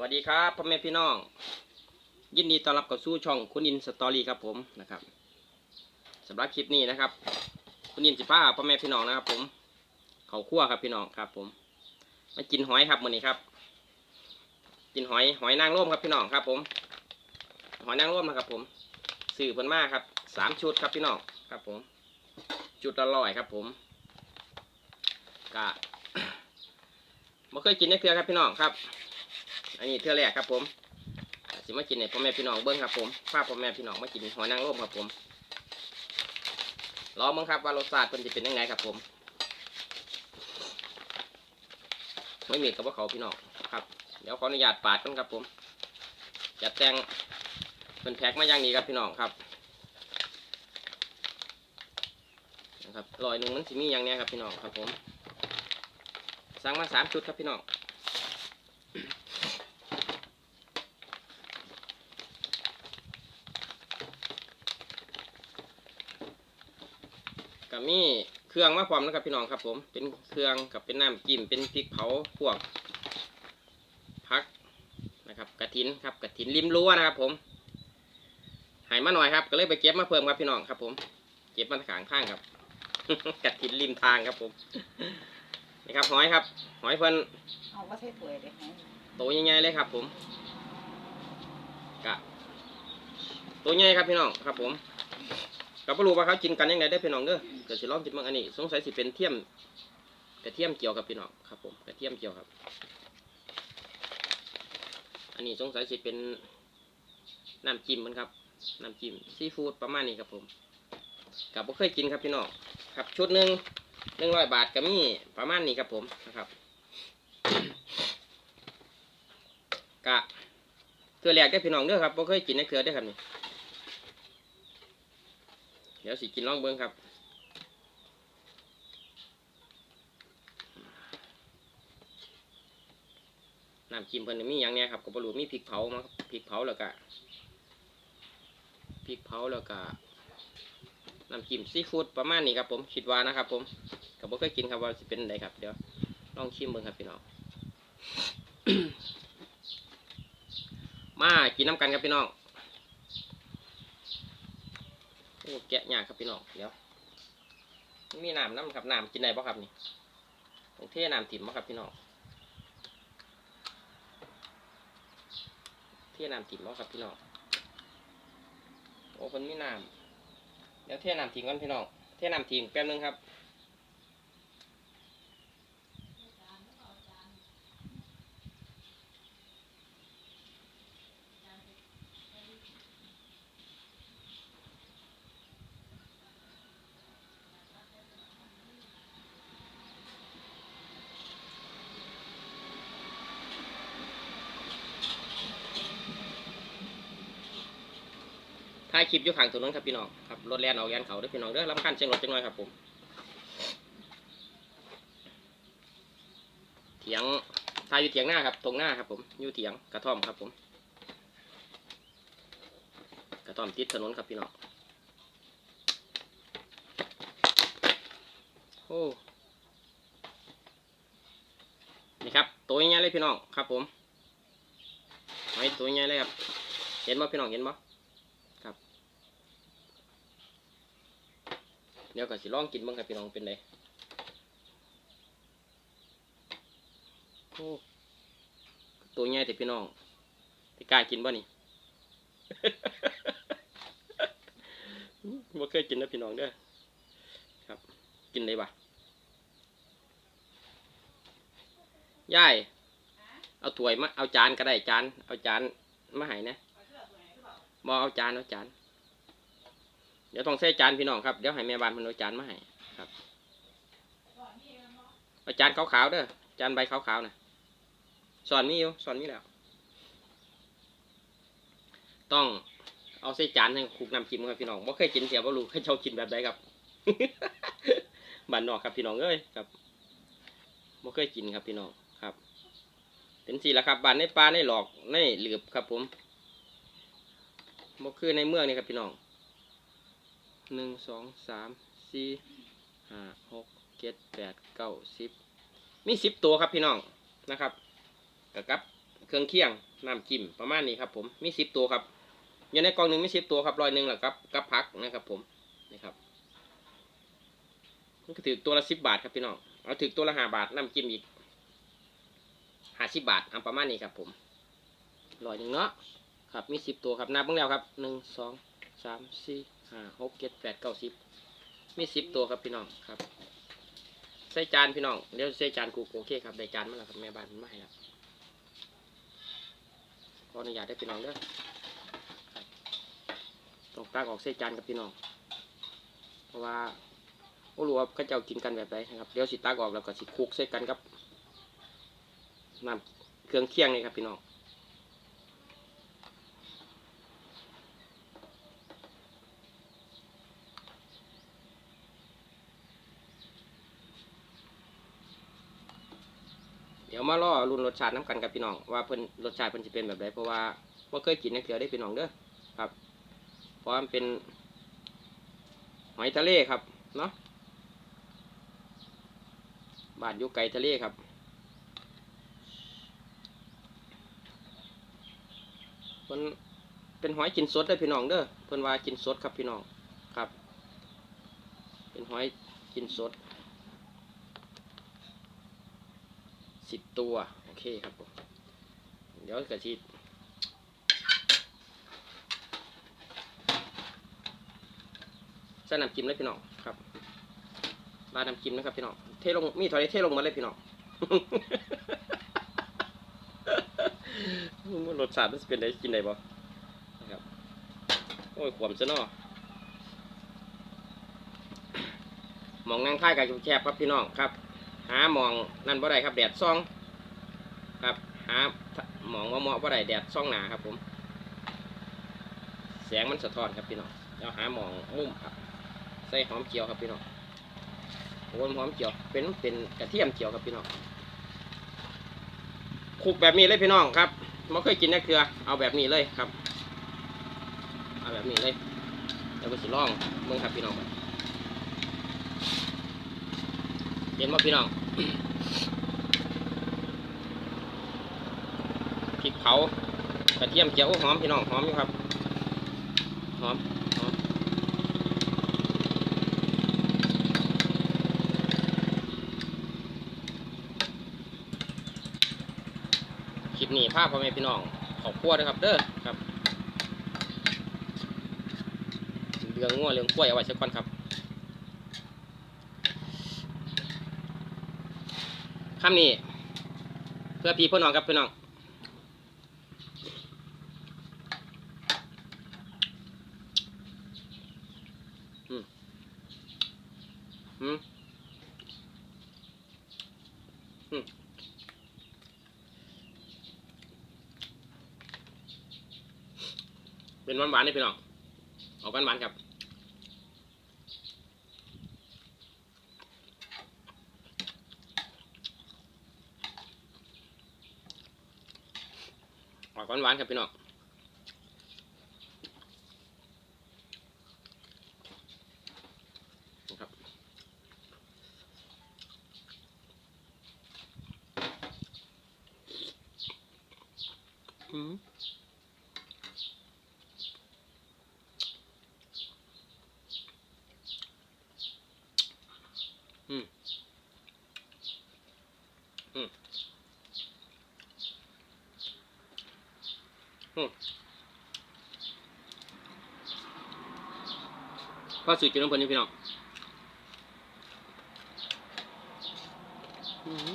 วัสดีครับพ่อแม่พี่น้อง ยินดีต้อนรับเข้าสู่ช่องคุณอินสตอรี่ครับผมนะครับสำหรับคลิปนี้นะครับ คุณอินสิพาพ่อแม่พี่น้องนะครับ ผมเขาคั่วครับพี่น้องครับ ผมมากินหอยครับมื้อนี้ครับ กินหอยหอยนางรมครับพี่น้องครับ ผม หอยนางรมนะครับ ผมสื่อเพิ่นมากครับสามชุดครับพี่น้องครับ ผม จุดละร้อยครับ ผมกะบ่เคยกินในเครือครับพี่น้องครับ อันนี้เทื่อแรกครับผมอ่าสิมากินในพ่อแม่พี่น้องเบิ้งครับผมพาพ่อแม่พี่น้องมากินหอยนางรมครับผมรอมึงครับว่ารสชาติเพิ่นจะเป็นยังไงครับผมไม่มีกับว่าเขาพี่น้องครับ เดี๋ยวขออนุญาตปาดกันครับผมจัดแต่งเป็นแพ็คมาอย่างนี้ครับพี่น้องครับนะครับลอยหนึ่งมันสิมีอย่างเนี้ยครับพี่น้องครับผมสั่งมาสามชุดครับพี่น้อง กับมีเครื่องมาพร้อมนะครับพี่น้องครับ ผม เป็นเครื่องกับเป็นน้ำจิ้มเป็นพริกเผาพวกพักนะครับกระถินครับกระถินริมรั้วนะครับ ผมหายมาหน่อยครับ ก็เลยไปเก็บมาเพิ่มครับพี่น้องครับ ผม เก็บมาขางข้างครับกระถินริมทางครับผมนี่ครับหอยครับ หอยเพิ่นเอาว่าใช่ถ้วยเด็กไหมตัวใหญ่ๆเลยครับ ผมกะตัวใหญ่ครับพี่น้องครับ ผม ก็บ่รู้ว่าเขากินกันยังไงได้พี่น้องเด้อเดี๋ยวสิลองกินบ้งอันนี้ สงสัยสิเป็นเทียมกระเทียมเกี่ยวกับพี่น้องครับผมกระเทียมเกี่ยวครับ อันนี้สงสัยสิเป็นน้ำจิ้มมันครับน้ำจิ้มซีฟู้ดประมาณนี้ครับผมกับบ่เคยกินครับพี่น้องครับชุดหนึ่งหนึ่งร้อยบาทก็มีประมาณนี้ครับผมนะครับกะเทือแรกได้พี่น้องเด้อครับบ่เคยกินในเครือได้ครับนี่ ดี๋ยวสิกินลองเบิ้งครับน้ำจิ้มเพิ่นมีอย่างเนี้ยครับก็บ่รู้มีพริกเผามาพริกเผาแล้วก็พริกเผาแล้วก็น้ำจิ้มซีฟู้ดประมาณนี้ครับผมคิดว่านะครับผมก็บ่เคยกินครับว่าสิเป็นไดครับเดี๋ยวลองชิมเบิ่งครับพี่น้องมากินน้ำกันครับพี่น้อง โอ้แกะยากครับพี่น้องเดี๋ยวมีน้ำน้ำครับน้ำกินได้ป่ะครับนี่ต้องเทน้ำถิ่มป่ะครับพี่น้องเทน้ำถิ่มป่ะครับพี่น้องโอ้คนมีน้ำเดี๋ยวเทน้ำถิ่มก่อนพี่น้องเทน้ำถิ่มแป๊บนึงครับ ถ่ายคลิปอยู่ข้างถนนครับพี่น้องครับรถแล่นออกยันเขาด้วยพี่น้องเด้อลำคันเชียงรถจังหน่อยครับผมเถียงถ่ายอยู่เถียงหน้าครับตรงหน้าครับผมอยู่เถียงกระท่อมครับผม กระท่อมติดถนนครับพี่น้องโอ้นี่ครับตัวใหญ่เลยพี่น้องครับผมไว้ตัวใหญ่เลยครับ เห็นบ่พี่น้องเห็นบ่ เดี๋ยวก็สิลองกินบิ่งครับพี่น้องเป็นไงโอ้ตัวใหญ่แต่พี่น้องที่กล้ากินบ่นี่บ่เคยกินนะพี่น้องเด้อครับ กินได้ปะยายเอาถ้วยมาเอาจานก็ได้จาน เอาจานมาให้นะบ่เอาจานเอาจาน เดี๋ยวต้องใส่จานพี่น้องครับเดี๋ยวให้แม่บ้านมันเอาจานมาให้ครับเอาจานขาวๆเด้อจานใบขาวๆนะสอนมีอยู่สอนมีแล้ว ต้องเอาใส่จานให้คุกน้ำจิ้มครับพี่น้องบ่เคยกินเสียบ่รู้ให้เจ้ากินแบบใดครับบ้านนอกครับพี่น้องเอ้ยครับบ่เคยกินครับพี่น้องครับเป็นสีละครับบ้านในป่าในหลอกในหลืบครับผมบ่คือในเมืองนี่ครับพี่น้อง หนึ่งสองสามสี่ห้าหกเจ็ดแปดเก้าสิบมีสิบตัวครับพี่น้องนะครับกับกับเครื่องเคียงน้ำจิ้มประมาณนี้ครับผมมีสิบตัวครับอยู่ในกล่องหนึ่งมีสิบตัวครับร้อยหนึ่งแหละครับกับพักนะครับผมนี่ครับมันก็ถือตัวละสิบบาทครับพี่น้องเอาถือตัวละห้าบาทน้ำจิ้มอีกห้าสิบบาทเอาประมาณนี้ครับผมร้อยหนึ่งเนาะครับมีสิบตัวครับนับเบ้างแล้วครับหนึ่งสองสามสี่ ห้าหกเจ็ดแปดเก้าสิบมีสิบตัวครับพี่น้องครับ ใส่จานพี่น้องเดี๋ยวใส่จานกูโอเคครับได้จานมาแล้วครับแม่บ้านมันมาให้แล้วขออนุญาตได้พี่น้องเด้อครับต้องตักออกใส่จานกับพี่น้อง เพราะว่าไม่รู้ว่าเขาเจ้ากินกันแบบไหนนะครับ เดี๋ยวสิตักออกแล้วก็สิคลุกใส่กันกับน้ำเครื่องเคียงนี่ครับพี่น้องเดี๋ยวมาล่อรุ่นรสชาติน้ำกันกับพี่น้องว่าเพิ่นรสชาติเพิ่นจะเป็นแบบไหนเพราะว่าว่าเคยกินนักเกลือได้พี่น้องเด้อครับเพราะมันเป็นหอยทะเลครับเนาะบ้านอยู่ไกลทะเลครับเพิ่นเป็นหอยกินสดเลยพี่น้องเด้อเพิ่นว่ากินสดครับพี่น้องครับ เป็นหอยกินสด สิบตัว โอเคครับผมเดี๋ยวกระชีใส่น้ำจิ้มเลยพี่น้องครับราดน้ำจิ้มนะครับพี่น้องเทลงมีถอยเทลงมาเลยพี่น้องรสชาติมันเป็นได้กินได้บ่นะครับโอ้ยขวมซะเนาะมองนั่งค่ายกับแคบครับพี่น้องครับ หาหมองนั่นบ่ได้ครับแดดซ่องครับหาหมองว่าเหมาะบ่ได้แดดซ่องหนาครับผม แสงมันสะท้อนครับพี่น้องเดี๋ยวหาหมองมุมครับใส่หอมเจียวครับพี่น้องโอ้หอมเจียวเป็นเป็นกระเทียมเจียวครับพี่น้องคุกแบบนี้เลยพี่น้องครับไม่เคยกินนักเกลือ เอาแบบนี้เลยครับ เอาแบบนี้เลยเดี๋ยวไปสิลองเมืองครับพี่น้อง เห็นไหมพี่น้องพริกเผากระเทียมเจียวหอมพี่น้องหอมอยู่ครับหอมหอมคลิปนี้ภาพพ่อแม่พี่น้องขอบครัวนะครับเด้อครับเรื่องงัวเรื่องกล้วยเอาไว้สักก่อนครับ คำนี้เพื่อพี่เพื่อน้องครับพี่น้องอืมอืมอืมเป็นหวานๆนี่พี่น้องออกหวานๆครับ ออกหวานๆครับพี่น้องนะครับอืมอืมอืม อืม พอสื่อกินน้ำเพลินนี่พี่น้องอืม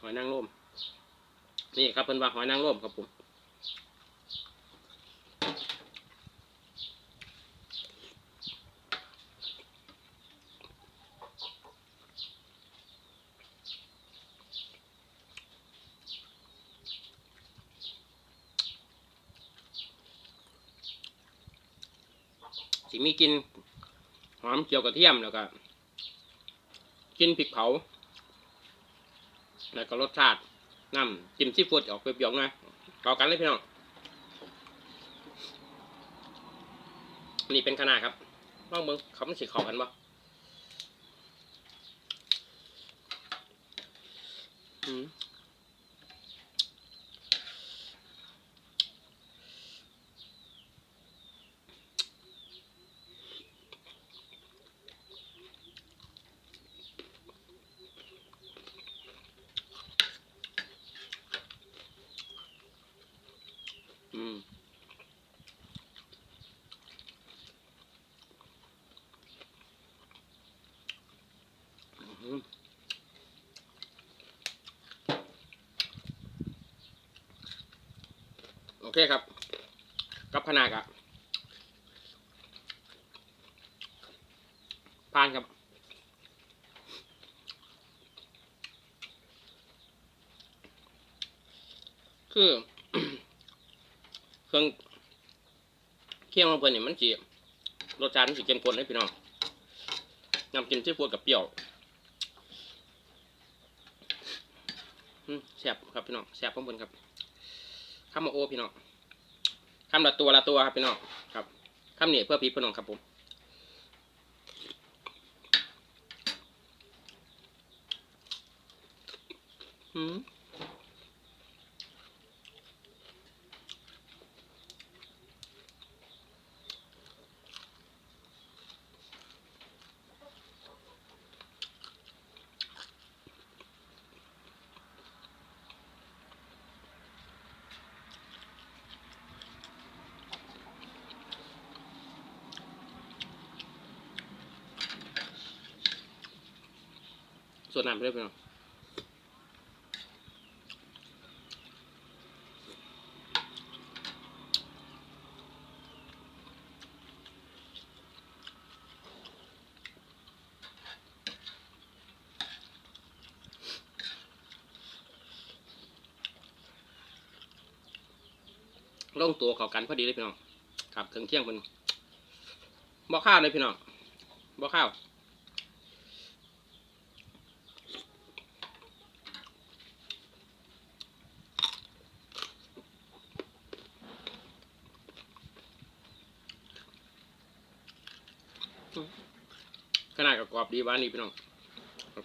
หอยนางรมนี่ครับเพิ่นว่าหอยนางรมครับผมิมีกินหอมเจียวกระเทียมแล้วก็กินพริกเผา แล้วก็รสชาติน้ำจิ้มซีฟูดออกเปรี้ยวๆนะเอากันเลยพี่น้องนี่เป็นขนาดครับลองเบิ้งเขาไม่นสีขอวกันบ่ เคครับ กับขนาดอะผ่านครับคือเครื่องเคี่ยงของเพิ่อนนี่มันสิรสชาติมันสิเข้มข้นให้พี่น้องน้ำจิ้มที่พวดกับเปรี้ยวแซ่บครับพี่น้องแซ่บข้างบนครับ ข้ามมาโอพี่น้องข้ามละตัวละตัวครับพี่น้องครับข้ามเหนียเพื่อพี่พี่น้องครับผมอืม ส่วนน้ำไปเลยพี่น้องลงตัวเข้ากันพอดีเลยพี่น้องครับถึงเที่ยงเป็นบ่ข้าวเลยพี่น้องบ่ข้าว ขนาด กรอบดีบ้านนี้พี่น้องครับ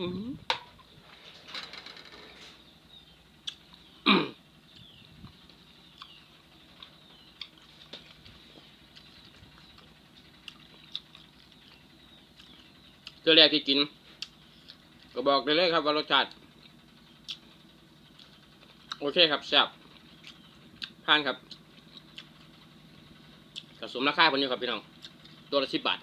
เจอแรกที่กิน ก็บอกได้เลยครับว่ารสชาติ โอเคครับแซ่บผ่านครับกระสมราคาคนนี้ครับพี่น้อง ตัวละสิบบาท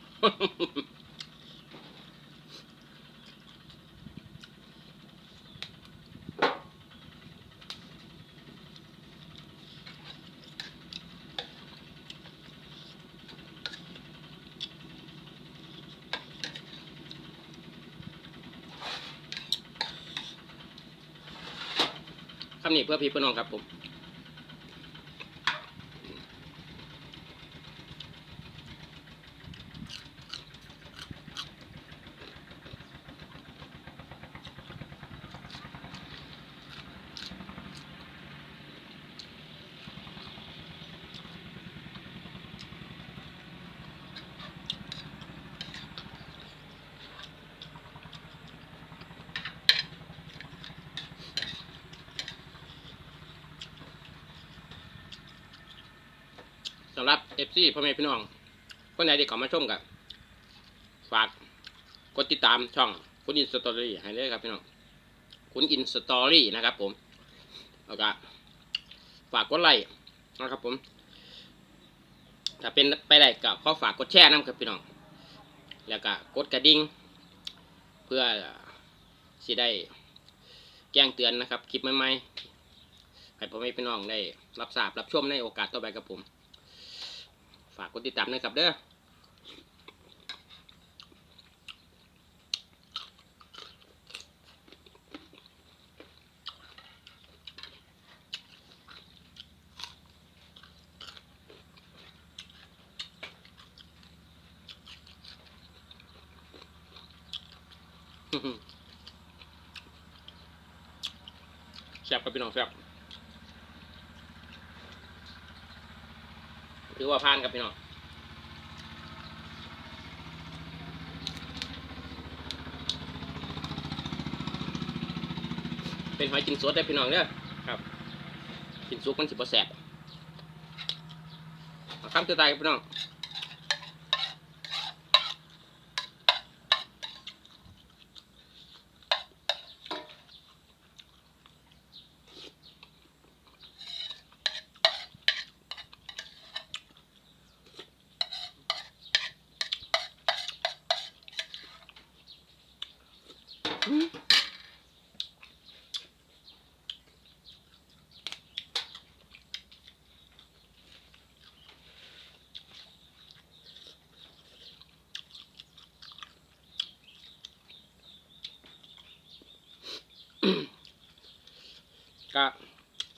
เพื่อพี่เพื่อน้องครับผม เอฟซีพ่อแม่พี่น้องคนไหนที่เข้ามาชมกับฝากกดติดตามช่องคุณอินสตอรี่ให้เลยครับพี่น้องคุณอินสตอรี่นะครับ ผมแล้วก็ฝากกดไลค์นะครับ ผมถ้าเป็นไปได้ก็ขอฝากกดแชร์น้ำครับพี่น้อง แล้วก็กดกระดิ่งเพื่อสิได้แจ้งเตือนนะครับ คลิปใหม่ๆให้พ่อแม่พี่น้องได้รับทราบรับชมในโอกาสต่อไปครับผม ฝากกดติดตามนะครับเด้อแซ่บครับพี่น้องแซ่บ ถือว่าผ่านครับพี่น้องเป็นหอยกินสดได้พี่น้องเนี่ยครับกินซุกมันสิบ่แสบเอาคำตัวตายครับพี่น้อง ก็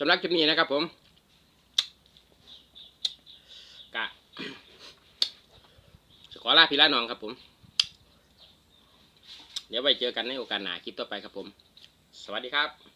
สำหรับคลิปนี้นะครับผมก็ขอลาพี่ลาน้องครับผม เดี๋ยวไว้เจอกันในโอกาสหน้าคลิปต่อไปครับผม สวัสดีครับ